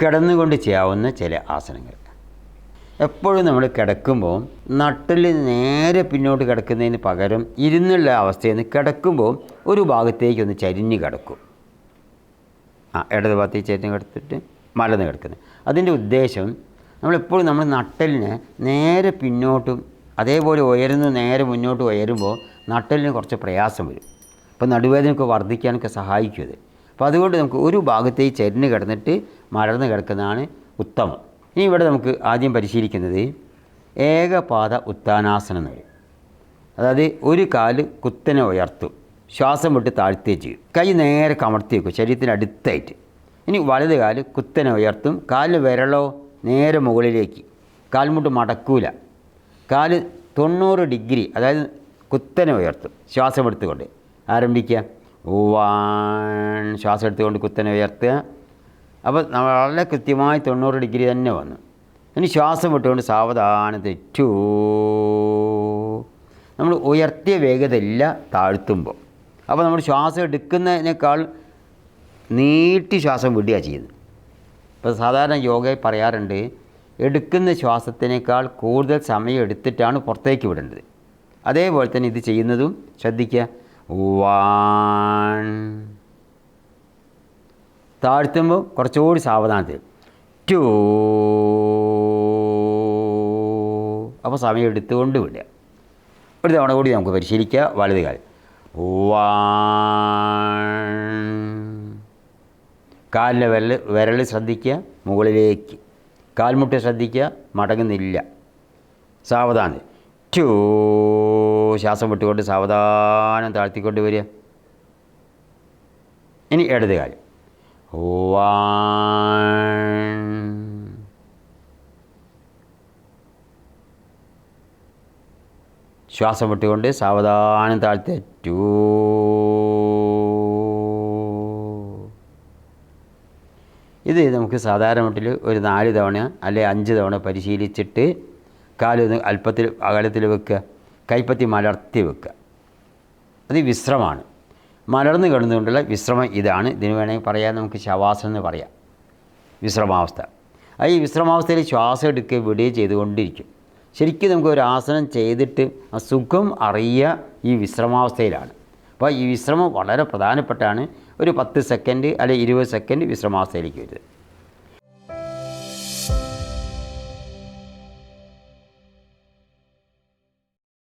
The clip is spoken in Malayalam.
കിടന്നുകൊണ്ട് ചെയ്യാവുന്ന ചില ആസനങ്ങൾ. എപ്പോഴും നമ്മൾ കിടക്കുമ്പോൾ നട്ടിൽ നേരെ പിന്നോട്ട് കിടക്കുന്നതിന് പകരം ഇരുന്നുള്ള അവസ്ഥയിൽ നിന്ന് കിടക്കുമ്പോൾ ഒരു ഭാഗത്തേക്ക് ഒന്ന് ചരിഞ്ഞ് കിടക്കും. ആ ഇടത് ഭാഗത്തേക്ക് ചരിഞ്ഞ് കിടത്തിട്ട് മലന്ന് കിടക്കുന്നത് അതിന്റെ ഉദ്ദേശം നമ്മളെപ്പോഴും നമ്മൾ നട്ടലിനെ നേരെ പിന്നോട്ടും അതേപോലെ ഉയരുന്നു നേരെ മുന്നോട്ട് ഉയരുമ്പോൾ നട്ടലിന് കുറച്ച് പ്രയാസം വരും. അപ്പോൾ നടുവേദനയൊക്കെ വർദ്ധിക്കാനൊക്കെ സഹായിക്കും അത്. അപ്പോൾ അതുകൊണ്ട് നമുക്ക് ഒരു ഭാഗത്തേക്ക് ചരിഞ്ഞ് കിടന്നിട്ട് മലർന്ന് കിടക്കുന്നതാണ് ഉത്തമം. ഇനി ഇവിടെ നമുക്ക് ആദ്യം പരിശീലിക്കുന്നത് ഏകപാത ഉത്താനാസനം എന്ന് പറയും. അതായത് ഒരു കാൽ കുത്തനെ ഉയർത്തും ശ്വാസം വിട്ട് താഴ്ത്തുകയും ചെയ്യും. കൈ നേരെ കമർത്തി വെക്കും ശരീരത്തിന് അടുത്തായിട്ട്. ഇനി വലത് കാൽ കുത്തനെ ഉയർത്തും കാൽ വിരളോ നേരെ മുകളിലേക്ക്. കാൽമുട്ട് മടക്കൂല. കാൽ തൊണ്ണൂറ് ഡിഗ്രി അതായത് കുത്തനെ ഉയർത്തും ശ്വാസം എടുത്തുകൊണ്ട്. ആരംഭിക്കുക. വൺ ശ്വാസം എടുത്തുകൊണ്ട് കുത്തനെ ഉയർത്തുക. അപ്പോൾ വളരെ കൃത്യമായി തൊണ്ണൂറ് ഡിഗ്രി തന്നെ വന്നു. ഇനി ശ്വാസം വിട്ടുകൊണ്ട് സാവധാനം തെറ്റൂ. നമ്മൾ ഉയർത്തിയ വേഗതയില്ല താഴ്ത്തുമ്പോൾ. അപ്പോൾ നമ്മൾ ശ്വാസം എടുക്കുന്നതിനേക്കാൾ നീട്ടി ശ്വാസം വിടുക ചെയ്യുന്നത്. ഇപ്പോൾ സാധാരണ യോഗയിൽ പറയാറുണ്ട് എടുക്കുന്ന ശ്വാസത്തിനേക്കാൾ കൂടുതൽ സമയം എടുത്തിട്ടാണ് പുറത്തേക്ക് വിടേണ്ടത്. അതേപോലെ തന്നെ ഇത് ചെയ്യുന്നതും ശ്രദ്ധിക്കുക. വൺ താഴ്ത്തുമ്പോൾ കുറച്ചുകൂടി സാവധാനത്തിൽ. ടു. അപ്പോൾ സമയം എടുത്തുകൊണ്ട് വിടുക. ഒരു തവണ കൂടി നമുക്ക് പരിശീലിക്കുക വലത് കാൽ. കാലിന്റെ വിരൽ വിരൽ ശ്രദ്ധിക്കുക മുകളിലേക്ക്. കാൽമുട്ടി ശ്രദ്ധിക്കുക മടങ്ങുന്നില്ല. സാവധാനം. ടു ശ്വാസം വിട്ടുകൊണ്ട് സാവധാനം താഴ്ത്തിക്കൊണ്ട് വരിക. ഇനി ഇടത് കാൽ. വൺ ശ്വാസം വിട്ടുകൊണ്ട് സാവധാനം താഴ്ത്തേ ടു ഇത് നമുക്ക് സാധാരണ മട്ടിൽ ഒരു നാല് തവണ അല്ലെ അഞ്ച് തവണ പരിശീലിച്ചിട്ട് കാലൊന്ന് അല്പത്തിൽ അകലത്തിൽ വെക്കുക. കൈപ്പത്തി മലർത്തി വെക്കുക. അത് വിശ്രമമാണ്. മലർന്ന് കിടന്നുകൊണ്ടുള്ള വിശ്രമം ഇതാണ്. ഇതിന് വേണമെങ്കിൽ പറയാൻ നമുക്ക് ശവാസനം എന്ന് പറയാം. വിശ്രമാവസ്ഥ. ആ ഈ വിശ്രമാവസ്ഥയിൽ ശ്വാസം എടുക്കുക വിടുകയും ചെയ്തുകൊണ്ടിരിക്കും. ശരിക്കും നമുക്ക് ഒരു ആസനം ചെയ്തിട്ട് ആ സുഖം അറിയുക ഈ വിശ്രമാവസ്ഥയിലാണ്. അപ്പോൾ ഈ വിശ്രമം വളരെ പ്രധാനപ്പെട്ടാണ് ഒരു പത്ത് സെക്കൻഡ് അല്ലെങ്കിൽ ഇരുപത് സെക്കൻഡ് വിശ്രമാവസ്ഥയിലേക്ക് വരുന്നത്.